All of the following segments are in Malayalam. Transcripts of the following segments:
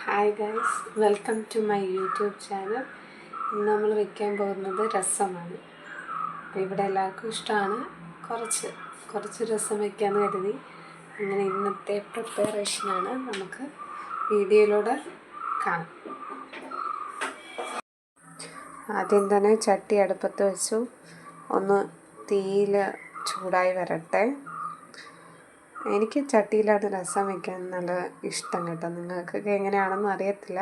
Hi guys welcome to my YouTube channel ഇന്ന് നമ്മൾ വെക്കാൻ പോകുന്നത് രസമാണ്. അപ്പോൾ ഇവിടെ എല്ലാവർക്കും ഇഷ്ടമാണ്. കുറച്ച് കുറച്ച് രസം വയ്ക്കാമെന്ന് കരുതി. അങ്ങനെ ഇന്നത്തെ പ്രിപ്പറേഷനാണ് നമുക്ക് വീഡിയോയിലൂടെ കാണാം. ആദ്യം തന്നെ ചട്ടി അടുപ്പത്ത് വെച്ചു. ഒന്ന് തീയിൽ ചൂടായി വരട്ടെ. എനിക്ക് ചട്ടിയിലാണ് രസം വെക്കാൻ നല്ല ഇഷ്ടം കേട്ടോ. നിങ്ങൾക്കൊക്കെ എങ്ങനെയാണെന്ന് അറിയത്തില്ല.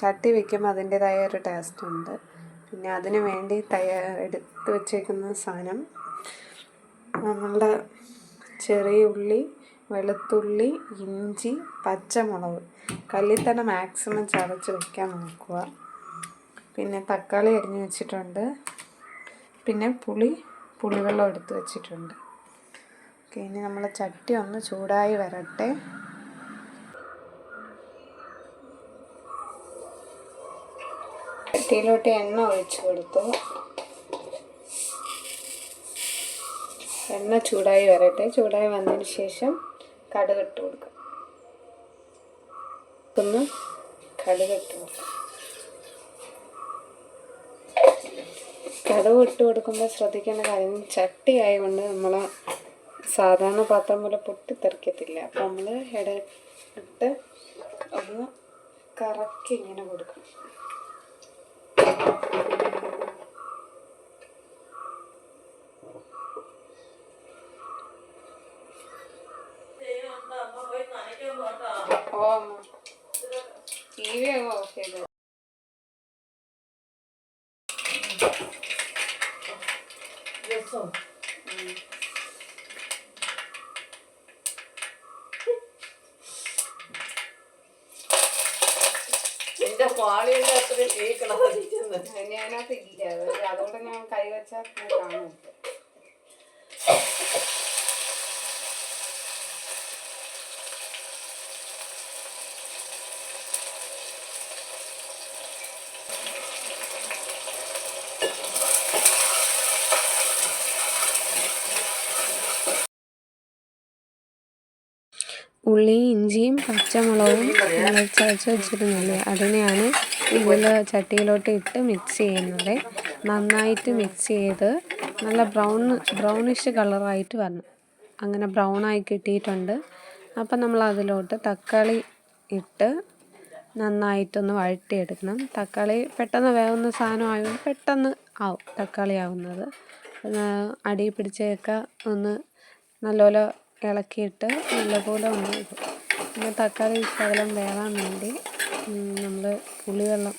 ചട്ടി വെക്കുമ്പോൾ അതിന്റേതായ ഒരു ടേസ്റ്റ് ഉണ്ട്. പിന്നെ അതിന് വേണ്ടി തയ്യാറെടുത്ത് വെച്ചേക്കുന്ന സാധനം നമ്മളുടെ ചെറിയ ഉള്ളി വെളുത്തുള്ളി ഇഞ്ചി പച്ചമുളക്. കല്ലിൽ തന്നെ മാക്സിമം ചതച്ച് വയ്ക്കാൻ നോക്കുക. പിന്നെ തക്കാളി അരിഞ്ഞ് വെച്ചിട്ടുണ്ട്. പിന്നെ പുളി പുളിവെള്ളം എടുത്ത് വെച്ചിട്ടുണ്ട്. ഓക്കെ ഇനി നമ്മൾ ചട്ടി ഒന്ന് ചൂടായി വരട്ടെ. ചട്ടിയിലോട്ട് എണ്ണ ഒഴിച്ചു കൊടുത്തു. എണ്ണ ചൂടായി വരട്ടെ. ചൂടായി വന്നതിന് ശേഷം കടുക് ഇട്ട് കൊടുക്കാം. ഒന്ന് കടുക് ഇട്ട് കൊടുക്കാം. കടുക് ഇട്ട് കൊടുക്കുമ്പോൾ ശ്രദ്ധിക്കേണ്ട കാര്യം ചട്ടി ആയതുകൊണ്ട് നമ്മൾ സാധാരണ പാത്രം പോലെ പൊട്ടിത്തെറിക്കത്തില്ല അപ്പം നമ്മൾ ഇട ഇട്ട് ഒന്ന് കറക്കി ഇങ്ങനെ കൊടുക്കും. ഓ ടി വി ഓഫ് ചെയ്തു? എന്റെ പാളിയുടെ അത്രയും കേൾക്കണം ഞാനകത്ത് ഇല്ല. അത് അതുകൊണ്ട് ഞാൻ കൈ വെച്ചാൽ കാണും. ഉള്ളിയും ഇഞ്ചിയും പച്ചമുളകും മുളച്ചരച്ച് വെച്ചിരുന്നില്ലേ? അതിനെയാണ് ഇതിൽ ചട്ടിയിലോട്ട് ഇട്ട് മിക്സ് ചെയ്യുന്നത്. നന്നായിട്ട് മിക്സ് ചെയ്ത് നല്ല ബ്രൗൺ ബ്രൗണിഷ് കളറായിട്ട് വരണം. അങ്ങനെ ബ്രൗൺ ആയി കിട്ടിയിട്ടുണ്ട്. അപ്പം നമ്മൾ അതിലോട്ട് തക്കാളി ഇട്ട് നന്നായിട്ടൊന്ന് വഴട്ടിയെടുക്കണം തക്കാളി പെട്ടെന്ന് വേവുന്ന സാധനം ആയതുകൊണ്ട് പെട്ടെന്ന് ആവും തക്കാളി ആവുന്നത്. അടി പിടിച്ചേക്ക ഒന്ന് നല്ലപോലെ ഇളക്കിയിട്ട് നല്ലപോലെ ഒന്ന് പിന്നെ തക്കാളി ശകലം വേവാൻ വേണ്ടി നമ്മൾ പുളിവെള്ളം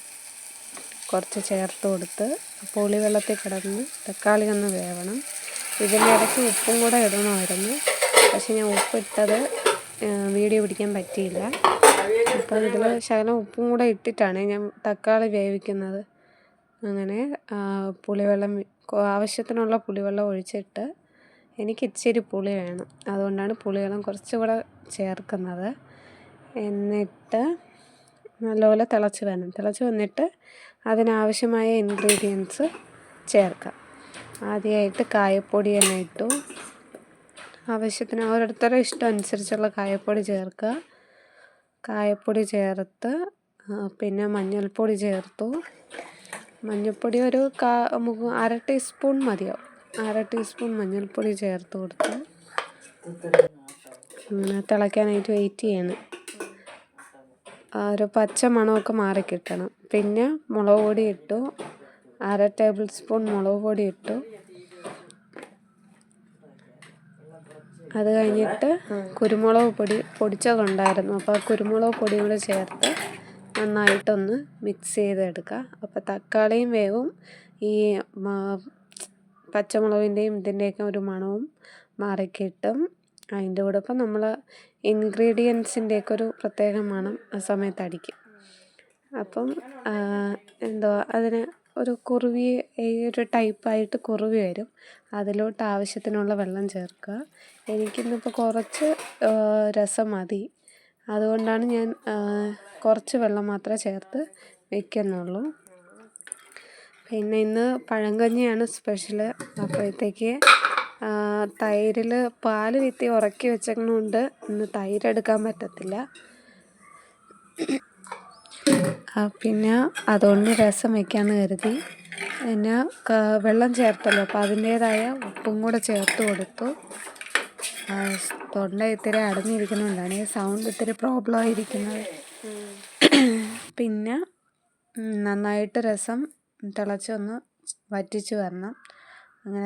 കുറച്ച് ചേർത്ത് കൊടുത്ത് പുളിവെള്ളത്തിൽ കിടന്ന് തക്കാളി ഒന്ന് വേവണം. ഇതിന്റെ ഇടയ്ക്ക് ഉപ്പും കൂടെ ഇടണമായിരുന്നു. പക്ഷെ ഞാൻ ഉപ്പിട്ടത് വീഡിയോ പിടിക്കാൻ പറ്റിയില്ല. അപ്പോൾ ഇതിൽ ശകലം ഉപ്പും കൂടെ ഇട്ടിട്ടാണ് ഞാൻ തക്കാളി വേവിക്കുന്നത്. അങ്ങനെ പുളിവെള്ളം ആവശ്യത്തിനുള്ള പുളിവെള്ളം ഒഴിച്ചിട്ട് എനിക്ക് ഇച്ചിരി പുളി വേണം. അതുകൊണ്ടാണ് പുളിവെള്ളം കുറച്ചുകൂടെ ചേർക്കുന്നത്. എന്നിട്ട് നല്ലപോലെ തിളച്ച് വരണം. തിളച്ച് വന്നിട്ട് അതിനാവശ്യമായ ഇൻഗ്രീഡിയൻസ് ചേർക്കാം. ആദ്യമായിട്ട് കായപ്പൊടി തന്നെ ഇട്ടു. ആവശ്യത്തിന് ഓരോരുത്തരുടെ ഇഷ്ടം അനുസരിച്ചുള്ള കായപ്പൊടി ചേർക്കുക. കായപ്പൊടി ചേർത്ത് പിന്നെ മഞ്ഞൾപ്പൊടി ചേർത്തു. മഞ്ഞൾപ്പൊടി ഒരു കാ അര ടീസ്പൂൺ മതിയാവും. അര ടീസ്പൂൺ മഞ്ഞൾപ്പൊടി ചേർത്ത് കൊടുത്ത്. അങ്ങനെ തിളയ്ക്കാനായിട്ട് വെയിറ്റ് ചെയ്യണം. ഒരു പച്ച മണമൊക്കെ മാറി കിട്ടണം. പിന്നെ മുളക് പൊടി ഇട്ടു. അര ടേബിൾ സ്പൂൺ മുളക് പൊടി ഇട്ടു. അത് കഴിഞ്ഞിട്ട് കുരുമുളക് പൊടി പൊടിച്ചതുണ്ടായിരുന്നു അപ്പോൾ കുരുമുളക് പൊടി കൂടെ ചേർത്ത് നന്നായിട്ടൊന്ന് മിക്സ് ചെയ്തെടുക്കുക. അപ്പോൾ തക്കാളിയും വേവും. ഈ പച്ചമുളകിന്റെയും ഇതിന്റെയൊക്കെ ഒരു മണവും മാറിക്കിട്ടും. അതിന്റെ കൂടെ ഇപ്പം നമ്മൾ ഇൻഗ്രീഡിയൻസിന്റെയൊക്കെ ഒരു പ്രത്യേക മണം ആ സമയത്ത് അടിക്കും അപ്പം എന്തോ എന്തുവാ അതിന് ഒരു കുറുവി ഈ ഒരു ടൈപ്പായിട്ട് കുറുവി വരും. അതിലോട്ട് ആവശ്യത്തിനുള്ള വെള്ളം ചേർക്കുക. എനിക്കിന്നിപ്പോൾ കുറച്ച് രസം മതി. അതുകൊണ്ടാണ് ഞാൻ കുറച്ച് വെള്ളം മാത്രമേ ചേർത്ത് വെക്കുന്നുള്ളൂ. പിന്നെ ഇന്ന് പഴങ്കഞ്ഞിയാണ് സ്പെഷ്യൽ അപ്പോഴത്തേക്ക് തൈരിൽ പാൽ വിത്തി ഉറക്കി വെച്ചതുകൊണ്ട് ഇന്ന് തൈരെടുക്കാൻ പറ്റത്തില്ല. പിന്നെ അതുകൊണ്ട് രസം വയ്ക്കാമെന്ന് കരുതി. പിന്നെ വെള്ളം ചേർത്തല്ലോ. അപ്പോൾ അതിന്റേതായ ഉപ്പും കൂടെ ചേർത്ത് കൊടുത്തു. തൊണ്ട ഇത്തിരി അടഞ്ഞിരിക്കുന്നുണ്ടാണ്. ഈ സൗണ്ട് ഇത്തിരി പ്രോബ്ലം ആയിരിക്കുന്നത്. പിന്നെ നന്നായിട്ട് രസം തിളച്ചൊന്ന് വറ്റിച്ച് വരണം. അങ്ങനെ